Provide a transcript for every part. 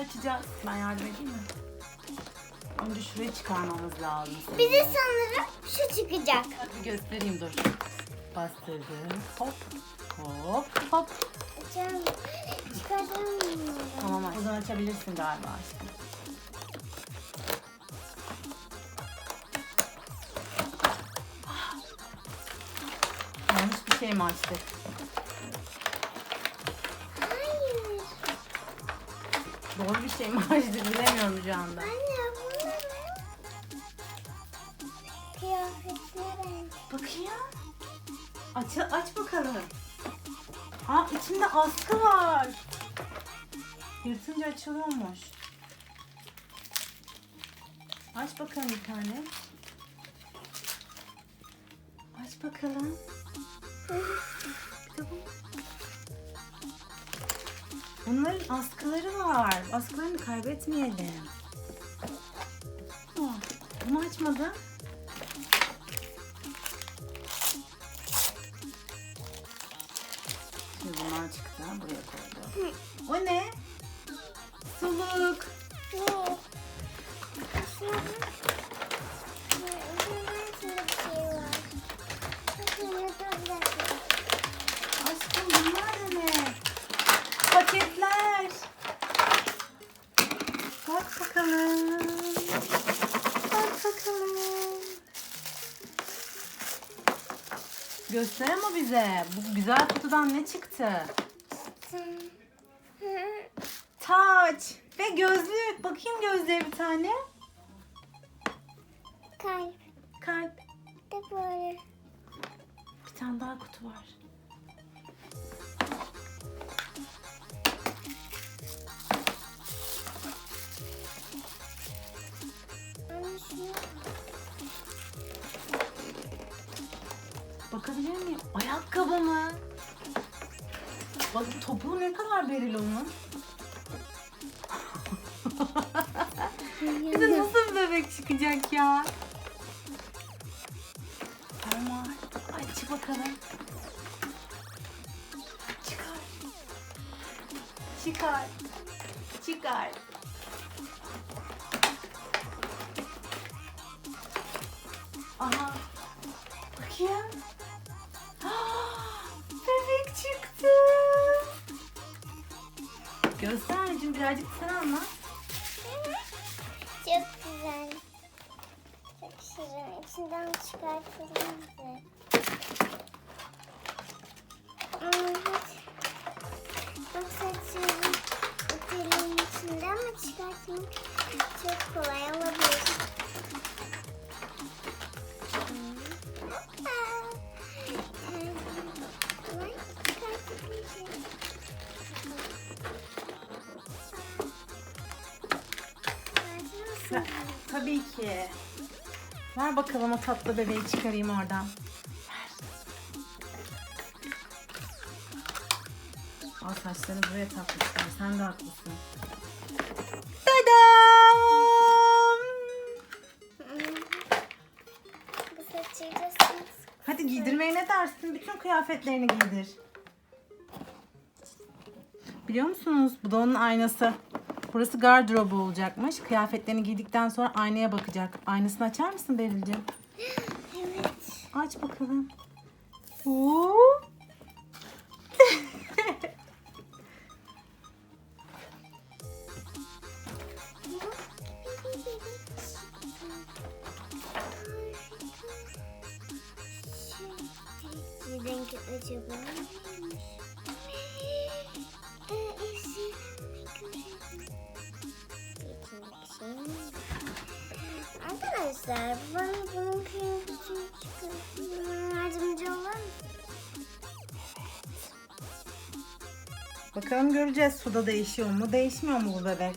yapacağız? Ben yardım edeyim mi? Önce şurayı çıkarmamız lazım. Bize sanırım şu çıkacak. Bir göstereyim dur. Bastırdım. Hop. Hop. Hop. Açalım. Çıkartamıyorum. Tamam o zaman açabilirsin galiba aşkım. Yanlış bir şey mi açtık? Doğru bir şey mi açtık bilemiyorum şu anda. Anne bunlar kıyafetlerin. Bakayım. Aç, aç bakalım. Aa içinde askı var. Yırtınca açılıyormuş. Aç bakalım bir tane. Aç bakalım. Bunların askıları var. Askılarını kaybetmeyelim. Aa, Bunu açmadı. Şimdi bunlar çıktı. Buraya koydum. O ne? Suluk. Ne? Göster ama bize. Bu güzel kutudan ne çıktı? Taç ve gözlük. Bakayım gözlüğe bir tane. Kalp Kalp. de böyle. Bir tane daha kutu var. Ayakkabı mı? Bak topuğu ne kadar beril onun. Bir de nasıl bir bebek çıkacak ya? Tamam. Aç bakalım. Çıkar. Çıkar. Çıkar. Aha. Bakayım. Göster anneciğim birazcık sen anlat. Çok güzel. Çok şirin. İçinden çıkartalım Tabii ki. Ver bakalım o tatlı bebeği çıkarayım oradan. Al saçlarını buraya takmışlar. Sen de haklısın. Tadam! Hadi giydirmeye ne dersin? Bütün kıyafetlerini giydir. Biliyor musunuz? Bu da onun aynası. Burası gardırobu olacakmış. Kıyafetlerini giydikten sonra aynaya bakacak. Aynasını açar mısın Beril'ciğim? Evet. Aç bakalım. Oo. Bir renk acaba Arkadaşlar bana bunun kıyafetini çıkartmama yardımcı olur? Bakalım göreceğiz suda değişiyor mu? Değişmiyor mu bu bebek?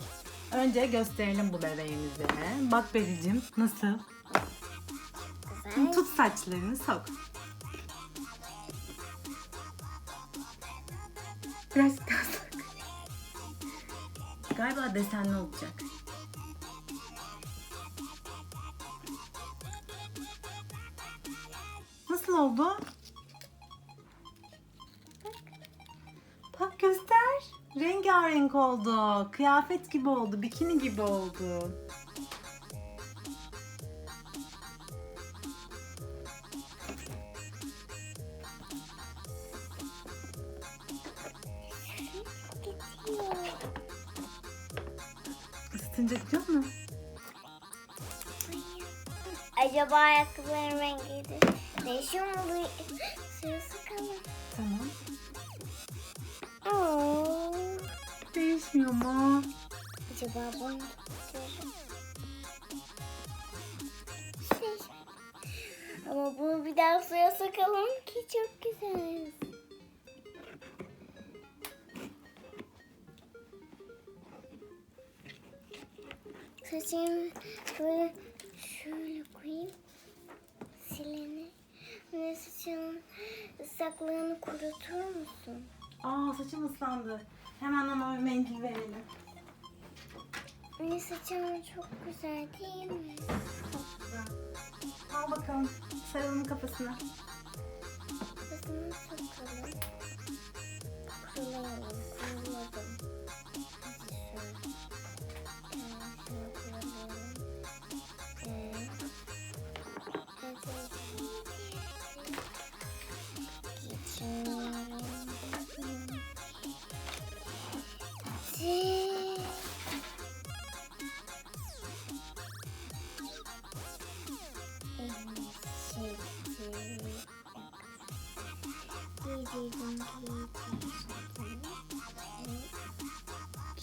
Önce gösterelim bu bebeğimizi. Bak Beril'cim nasıl? Güzel. Tut saçlarını sok. Biraz daha sok. Galiba desenli olacak. Oldu? Bak. Göster. Rengarenk oldu. Kıyafet gibi oldu. Bikini gibi oldu. Isıtınca gidiyor mu? Acaba ayakkabıların rengi de değişiyor mu? Bu sırası kalın. Tamam. Oo. Değişmiyor mu? Acaba tutuyorum. Şey. Ama bunu bir daha suya sokalım ki çok güzel. Saçımı böyle saçım ıslandı. Hemen ona bir mendil verelim. Anne saçım çok güzel değil mi? Çok güzel. Al bakalım. Sarılın kafasına. Kafasını. Kurulayalım.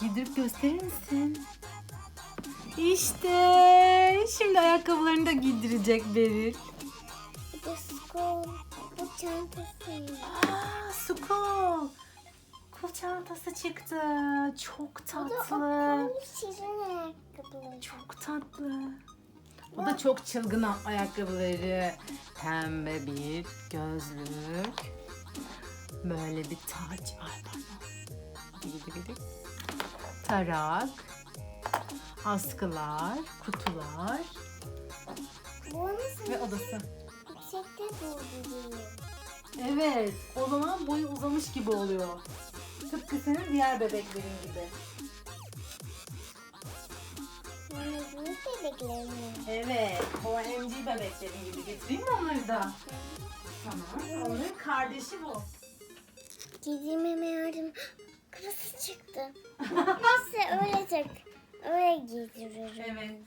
Giydirip gösterir misin? İşte şimdi ayakkabılarını da giydirecek Beril. Bir de skol. Bu çantası. Aa, su kol. Kol çantası çıktı. Çok da tatlı. ayakkabıları. Çok tatlı. O da çok çılgın ayakkabıları. Pembe bir gözlük. Böyle bir taç. Ay pardon. Gidi gidi. Tarak. Askılar, kutular ve odası. Evet, o zaman boyu uzamış gibi oluyor. Tıpkı senin diğer bebeklerin gibi. Yani büyük bebekler mi? Evet, o emci bebeklerin gibi. Getireyim mi onları da? Tamam, onların kardeşi bu. Giydirmeme yardım. Kafası çıktı. Neyse öyle tak. Öyle giydiririm. Evet.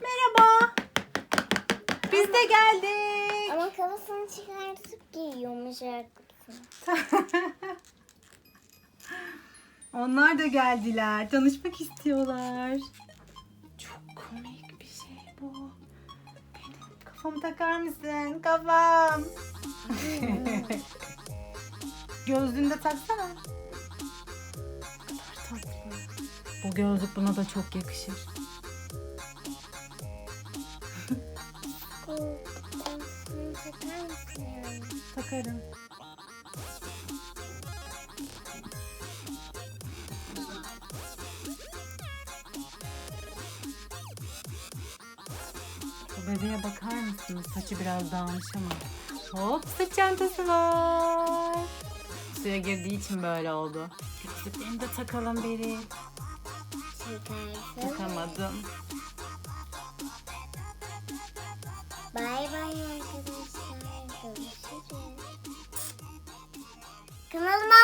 Merhaba. Biz de geldik. Ama kafasını çıkartıp giyiyormuş ayakkabısını. Onlar da geldiler. Tanışmak istiyorlar. Çok komik bir şey bu. Benim kafamı takar mısın? Kafam. Gözlüğünü de taksana. Bu gözlük buna da çok yakışır. Takarım. Bu bebeğe bakar mısınız? Saçı biraz dağılmış ama. Hop sırt çantası var. Suya girdiği için böyle oldu. Gözlüklerini de takalım beri. Çıkarsın. Takamadım. Bay bay arkadaşlar. Görüşürüz. Kanalıma